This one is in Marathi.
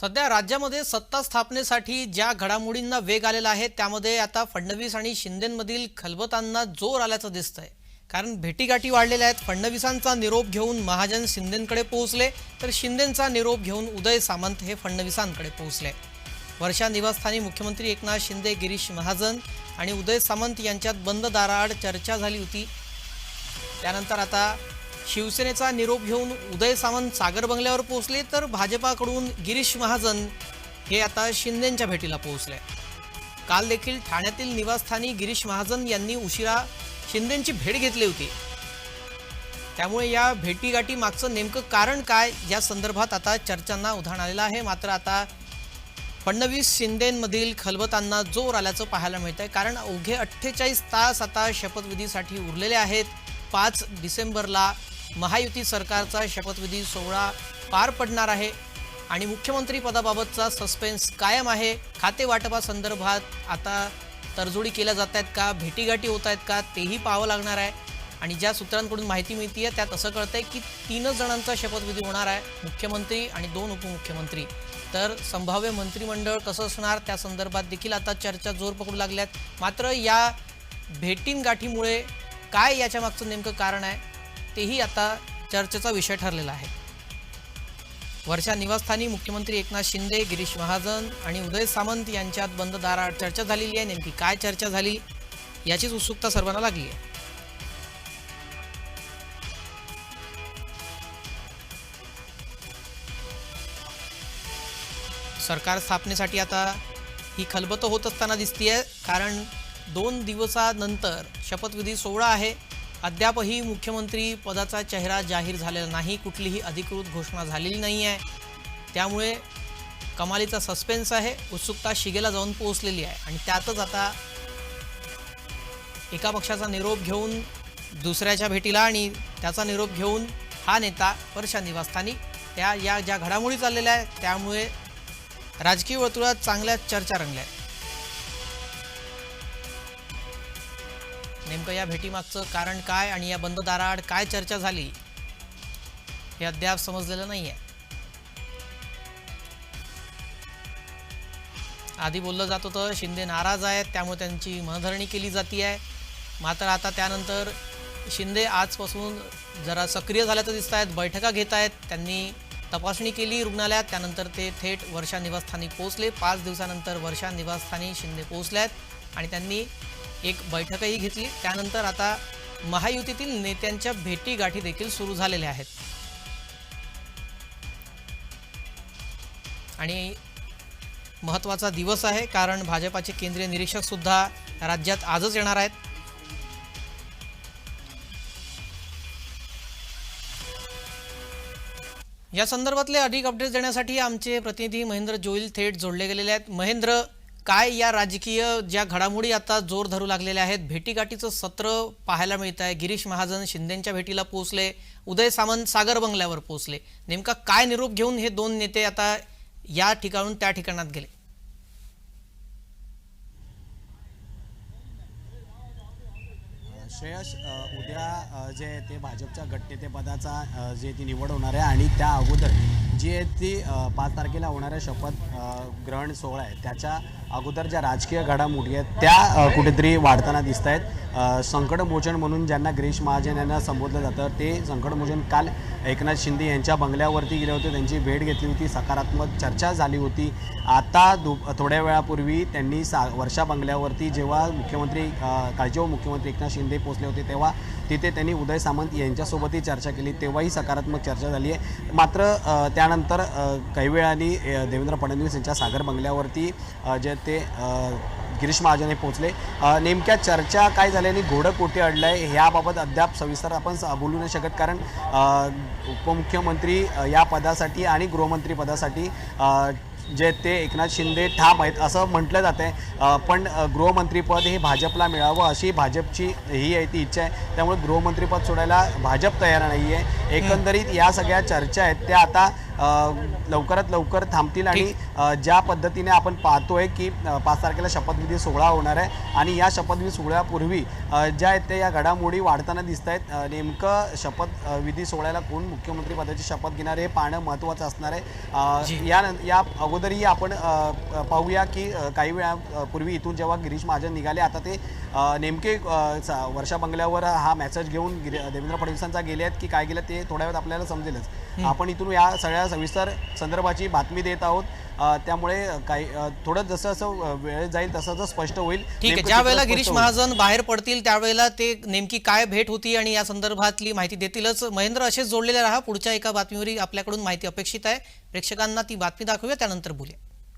सध्या राज्यामध्ये सत्ता स्थापनेसाठी ज्या घडामोडींना वेग आलेला आहे त्यामध्ये आता फडणवीस आणि शिंदेमधील खलबतांना जोर आल्याचं दिसतंय. कारण भेटीगाठी वाढलेल्या आहेत. फडणवीसांचा निरोप घेऊन महाजन शिंदेंकडे पोहोचले तर शिंदेंचा निरोप घेऊन उदय सामंत हे फडणवीसांकडे पोहोचले. वर्षा निवासस्थानी मुख्यमंत्री एकनाथ शिंदे गिरीश महाजन आणि उदय सामंत यांच्यात बंद दाराआड चर्चा झाली होती. त्यानंतर आता शिवसेनेचा निरोप घेऊन उदय सावंत सागर बंगल्यावर पोहोचले तर भाजपाकडून गिरीश महाजन हे आता शिंदेंच्या भेटीला पोहोचले. काल देखील ठाण्यातील निवासस्थानी गिरीश महाजन यांनी उशिरा शिंदेंची भेट घेतली होती. त्यामुळे या भेटीगाठी मागचं नेमकं कारण काय या संदर्भात आता चर्चांना उधाण आलेलं आहे. मात्र आता फडणवीस शिंदेमधील खलबतांना जोर आल्याचं पाहायला मिळत आहे कारण अवघे अठ्ठेचाळीस तास आता शपथविधीसाठी उरलेले आहेत. पाच डिसेंबरला महायुती सरकारचा शपथविधी सोहळा पार पडणार आहे आणि मुख्यमंत्री पदाबाबतचा सस्पेन्स कायम आहे. खाते वाटपासंदर्भात आता तडजोडी केल्या जात आहेत का? भेटीगाठी होत आहेत का? तेही पाहावं लागणार आहे. आणि ज्या सूत्रांकडून माहिती मिळते त्यात असं कळतंय की तीनच जणांचा शपथविधी होणार आहे मुख्यमंत्री आणि दोन उपमुख्यमंत्री. तर संभाव्य मंत्रिमंडळ कसं असणार? त्या संदर्भात देखील आता चर्चा जोर पकडू लागल्यात. मात्र या भेटींगाठीमुळे काय याच्या मागचं नेमकं कारण आहे? तेही आता चर्चेचा विषय ठरलेला आहे. वर्षा निवासस्थानी मुख्यमंत्री एकनाथ शिंदे गिरीश महाजन आणि उदय सामंत यांच्यात बंद दाराआड चर्चा झालेली आहे. नेमकी काय चर्चा झाली याचीच उत्सुकता सर्वांना लागली आहे. सरकार स्थापनेसाठी आता ही खलबतं होत असताना दिसतीये कारण दोन दिवसानंतर शपथविधी सोहळा आहे. अद्यापही मुख्यमंत्री पदाचा चेहरा जाहीर झालेला नाही कुठलीही अधिकृत घोषणा झालेली नाही आहे. त्यामुळे कमालीचा सस्पेन्स आहे उत्सुकता शिगेला जाऊन पोहोचलेली आहे. आणि त्यातच आता एका पक्षाचा निरोप घेऊन दुसऱ्याच्या भेटीला आणि त्याचा निरोप घेऊन हा नेता वर्षा निवासस्थानी त्या या ज्या घडामोडी चाललेल्या आहेत त्यामुळे राजकीय वर्तुळात चांगल्या चर्चा रंगल्या आहेत. नेमकं या भेटीमागचं कारण काय आणि या बंद दाराआड काय चर्चा झाली हे अद्याप समजलेलं नाही आहे आधी बोललं जात होतं शिंदे नाराज आहेत त्यामुळे त्यांची मनधरणी केली जाती आहे मात्र आता त्यानंतर शिंदे आजपासून जरा सक्रिय झाल्याचं दिसत आहेत बैठका घेत आहेत त्यांनी तपासणी केली रुग्णालयात त्यानंतर ते थेट वर्षा निवासस्थानी पोहोचले. पाच दिवसानंतर वर्षा निवासस्थानी शिंदे पोहोचले आहेत आणि त्यांनी एक बैठकही घेतली. त्यानंतर आता महायुतीतील नेत्यांच्या भेटीगाठी देखील सुरू झालेल्या आहेत. आणि महत्त्वाचा दिवस आहे कारण भाजपाचे केंद्रीय निरीक्षक सुद्धा राज्यात आजच येणार आहेत. या संदर्भातले अधिक अपडेट्स देण्यासाठी आमचे प्रतिनिधी महेंद्र जोईल थेट जोडले गेलेले आहेत. महेंद्र काय या राजकीय ज्या घडामोडी आता जोर धरू लागलेल्या आहेत? भेटीगाठीचं सत्र पाहायला मिळत आहे गिरीश महाजन शिंदेच्या भेटीला पोहोचले. उदय सामंत सागर बंगल्यावर पोहोचले. नेमका काय निरोप घेऊन हे दोन नेते आता या ठिकाणून त्या ठिकाणात गेले? श्रेयस उद्या जे ते भाजपच्या गटनेतेपदाचा जे ती निवड होणार आहे आणि त्या अगोदर जी आहे ती पाच तारखेला होणाऱ्या शपथ ग्रहण सोहळा आहे त्याच्या अगोदर ज्या राजकीय घडामोडी आहेत त्या कुठेतरी वाढताना दिसत आहेत संकटमोचन म्हणून ज्यांना गिरीश महाजन यांना संबोधलं जातं ते संकटमोचन काल एकनाथ शिंदे यांच्या बंगल्यावरती गेले होते. त्यांची भेट घेतली होती सकारात्मक चर्चा झाली होती. आता दु थोड्या वेळापूर्वी त्यांनी सा वर्षा बंगल्यावरती जेव्हा मुख्यमंत्री काळजीव मुख्यमंत्री एकनाथ शिंदे पोचले होते तेव्हा तिथे त्यांनी उदय सामंत यांच्यासोबतही चर्चा केली. तेव्हाही सकारात्मक चर्चा झाली आहे. मात्र त्यानंतर काही वेळाने देवेंद्र फडणवीस यांच्या सागर बंगल्यावरती जे ते गिरीश महाजन हे पोहोचले नेमक्या चर्चा काय झाल्याने घोडं कोठे अडलं आहे ह्याबाबत अद्याप सविस्तर आपण बोलू नाही शकत. कारण उपमुख्यमंत्री या पदासाठी आणि गृहमंत्री पदासाठी जे ते एकनाथ शिंदे ठाम आहेत असं म्हटलं जातं आहे पण गृहमंत्रीपद हे भाजपला मिळावं अशी भाजपची ही आहे ती इच्छा आहे. त्यामुळे गृहमंत्रीपद सोडायला भाजप तयार नाही आहे एकंदरीत या सगळ्या चर्चा आहेत त्या आता लवकरात लवकर थांबतील आणि ज्या पद्धतीने आपण पाहतोय की पाच तारखेला शपथविधी सोहळा होणार आहे आणि या शपथविधी सोहळ्यापूर्वी ज्या आहेत त्या या घडामोडी वाढताना दिसत आहेत. नेमकं शपथ अ, विधी सोहळ्याला कोण मुख्यमंत्री पदाची शपथ घेणार हे पाहणं महत्त्वाचं असणार आहे. या या अगोदरही आपण पाहूया की काही वेळापूर्वी इथून जेव्हा गिरीश महाजन निघाले आता ते नेमके वर्षा बंगल्यावर हा मेसेज घेऊन गिरी देवेंद्र फडणवीसांचा गेले आहेत की काय गेलं ते थोड्या वेळात आपल्याला समजेलच. आपण इथून या सगळ्या सविस्तर संदर्भाची बातमी देत आहोत. त्यामुळे काही थोडं जसं जसं अ, वेळ जाईल तसं तसं स्पष्ट होईल. ठीक आहे ज्या वेळेला गिरीश. महाजन बाहेर पडतील त्यावेळेला ते नेमकी काय भेट होती आणि या संदर्भातली माहिती देतीलच. महेंद्र असेच जोडलेले राहा. पुढच्या एका बातमीवरही आपल्याकडून माहिती अपेक्षित आहे. प्रेक्षकांना ती बातमी दाखवूया त्यानंतर बोलूया.